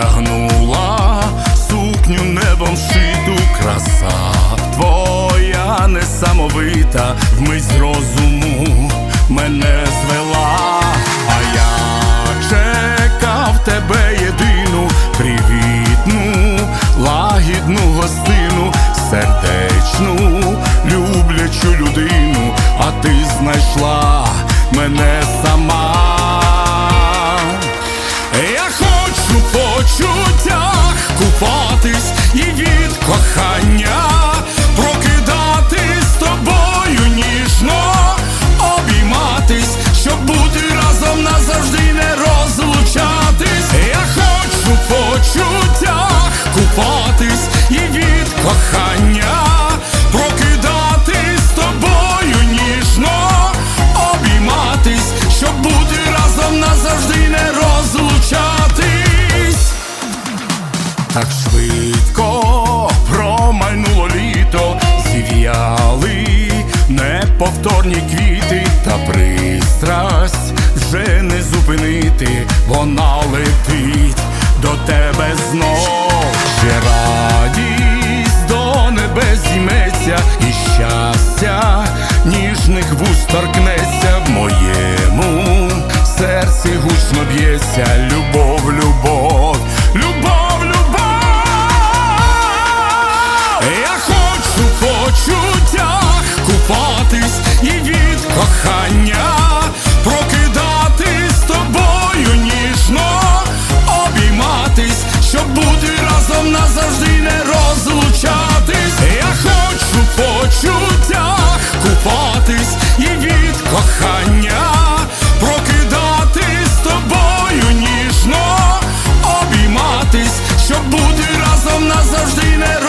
вдягнула сукню небом шиту краса. Твоя несамовита, вмить розуму мене звела, а я чекав тебе єдину, привітну, лагідну гостину, сердечну, люблячу людину, а ти знайшла мене сама. Кохання з тобою ніжно, обійматись, щоб бути разом назавжди не розлучатись. Так швидко промайнуло літо, зів'яли неповторні квіти, та пристрасть вже не зупинити, вона летить до тебе знов. Зійметься, і щастя ніжних вуст торкнеться в моєму серці гучно б'ється, любов, любов, любов, любов. Я хочу в почуттях купатись і від кохання щоб бути разом назавжди разом назавжди не